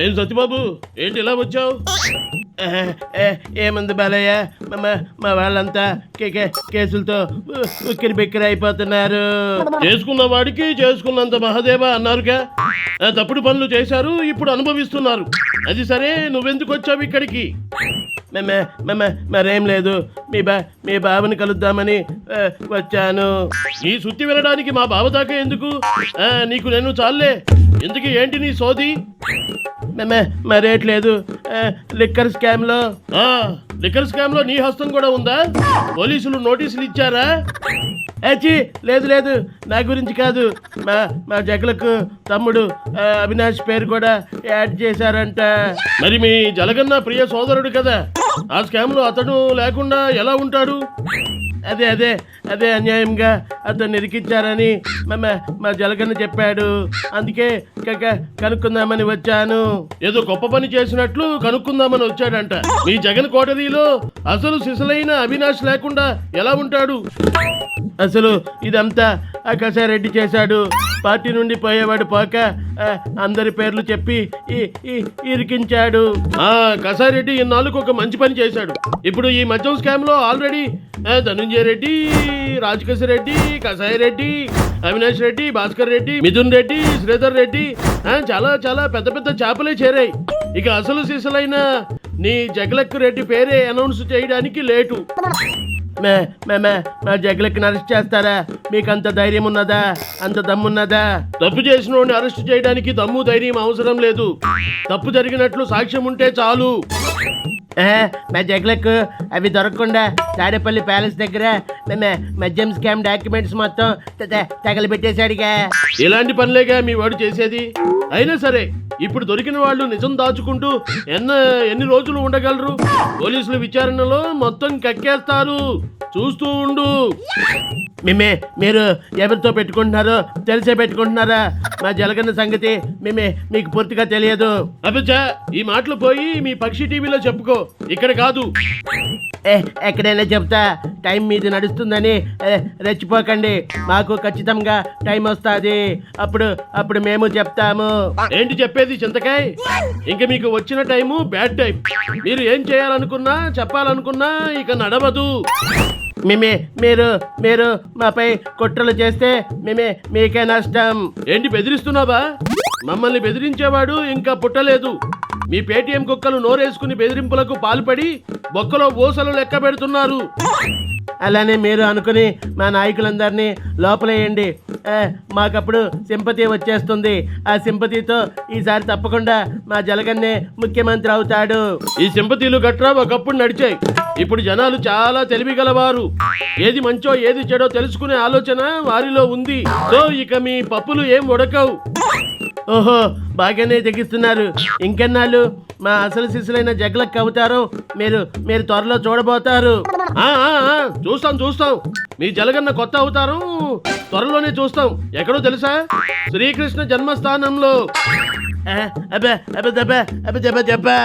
ఏం సత్యబాబు? ఏంటి ఇలా వచ్చావు? ఏముంది బాలయ్య? మా మా వాళ్ళంతా కేసులతో ఉక్కిరి బిక్కిరి అయిపోతున్నారు. చేసుకున్న వాడికి చేసుకున్నంత మహాదేవ అన్నారుగా. తప్పుడు పనులు చేశారు ఇప్పుడు అనుభవిస్తున్నారు. అది సరే నువ్వెందుకు వచ్చావు ఇక్కడికి? మరేం లేదు. మీ బా మీ బాబుని కలుద్దామని వచ్చాను. నీ సుత్తి వినడానికి మా బావ దాకా ఎందుకు? నీకు నేను చాలే ఎందుకు ఏంటి నీ సోది? మరేట్లేదు లిక్కర్ స్కామ్లో ఆ, లిక్కర్ స్కామ్లో నీ హస్తం కూడా ఉందా? పోలీసులు నోటీసులు ఇచ్చారా? అచ్చి లేదు లేదు. నా గురించి కాదు. మా మా జగలకు తమ్ముడు అవినాష్ పేరు కూడా యాడ్ చేశారంట. మరి మీ జలగన్న ప్రియ సోదరుడు కదా? ఆ స్కామ్లో అతడు లేకుండా ఎలా ఉంటాడు? అదే అదే అదే అన్యాయంగా అతన్ని ఇరికిచ్చారని మా జలగన్న చెప్పాడు. అందుకే కక- కనుక్కుందామని వచ్చాను. ఏదో గొప్ప పని చేసినట్లు కనుక్కుందామని వచ్చాడంట. మీ జగన్ కోటరీలో అసలు సిసలైన అవినాష్ లేకుండా ఎలా ఉంటాడు? అసలు ఇదంతా ఆ కసారెడ్డి చేశాడు. పార్టీ నుండి పోయేవాడు పోక అందరి పేర్లు చెప్పి ఇరికించాడు. కసారెడ్డి ఇన్నాళ్ళకు ఒక మంచి పని చేశాడు. ఇప్పుడు ఈ మద్యం స్కామ్లో ఆల్రెడీ ధనుంజయ రెడ్డి రాజకేశ్వర రెడ్డి కసాయి రెడ్డి అవినాష్ రెడ్డి భాస్కర్ రెడ్డి మిథున్ రెడ్డి శ్రీధర్ రెడ్డి. చాలా చాలా పెద్ద పెద్ద చేపలే చేరాయి. ఇక అసలు సిసలైన నీ జగలక్కు రెడ్డి పేరే అనౌన్స్ చేయడానికి లేటు. మే మే మే మా జగలకి అరెస్ట్ చేస్తారా? మీకు అంత ధైర్యం ఉన్నదా? అంత దమ్మున్నదా? తప్పు చేసిన వాడిని అరెస్ట్ చేయడానికి దమ్ము ధైర్యం అవసరం లేదు. తప్పు జరిగినట్లు సాక్ష్యం ఉంటే చాలు. మా జగలకు అవి దొరకకుండా తాడేపల్లి ప్యాలెస్ దగ్గర మేము మద్యం స్కామ్ డాక్యుమెంట్స్ మొత్తం త- త- తగలబెట్టేశాడుగా. ఇలాంటి పనులేగా మీ వాడు చేసేది? అయినా సరే ఇప్పుడు దొరికిన వాళ్ళు నిజం దాచుకుంటూ ఎన్న ఎన్ని రోజులు ఉండగలరు? పోలీసుల విచారణలో మొత్తం కక్కేస్తారు. చూస్తూ ఉండు. మేమే మీరు ఎవరితో పెట్టుకుంటున్నారో తెలిసే పెట్టుకుంటున్నారా? మా జలగన్న సంగతి మేమే మీకు పూర్తిగా తెలియదు. అభిచా ఈ మాటలు పోయి మీ పక్షి టీవీలో చెప్పుకో. ఇక్కడ కాదు. ఏ ఎక్కడైనా చెప్తా. టైం మీది నడుస్తుందని ఏ, రెచ్చిపోకండి. మాకు ఖచ్చితంగా టైం వస్తుంది. అప్పుడు అప్పుడు మేము చెప్తాము. ఏంటి చెప్పేది చింతకాయ్? ఇంక మీకు వచ్చిన టైము బ్యాడ్ టైం. మీరు ఏం చేయాలనుకున్నా చెప్పాలనుకున్నా ఇక నడవదు. మేమే మీరు మీరు మాపై కుట్రలు చేస్తే మేమే మీకే నష్టం. ఏంటి బెదిరిస్తున్నావా? మమ్మల్ని బెదిరించేవాడు ఇంకా పుట్టలేదు. మీ పేటీఎం కుక్కలు నోరేసుకుని బెదిరింపులకు పాల్పడి బొక్కలో ఊసలు లెక్క పెడుతున్నారు. అలానే మీరు అనుకుని మా నాయకులందరినీ లోపలేయండి. మాకప్పుడు సింపతి వచ్చేస్తుంది. ఆ సింపతితో ఈసారి తప్పకుండా మా జలగన్నే ముఖ్యమంత్రి అవుతాడు. ఈ సింపతీలు గట్రా ఒకప్పుడు నడిచాయి. ఇప్పుడు జనాలు చాలా తెలివిగలవారు. ఏది మంచో ఏది చెడో తెలుసుకునే ఆలోచన వారిలో ఉంది. సో ఇక మీ పప్పులు ఏం ఉడకవు. ఓహో బాగానే తెగిస్తున్నారు. ఇంకెన్నాళ్ళు మా అసలు శిశులైన జగలక్ అవుతారు మీరు మీరు త్వరలో చూడబోతారు. చూస్తాం చూస్తాం. మీ జలగన్న కొత్త అవుతారు. త్వరలోనే చూస్తాం. ఎక్కడో తెలుసా? శ్రీకృష్ణ జన్మస్థానంలో. అబ్బే అబ్బే దెబ్బ అబ్బే దెబ్బ దెబ్బే.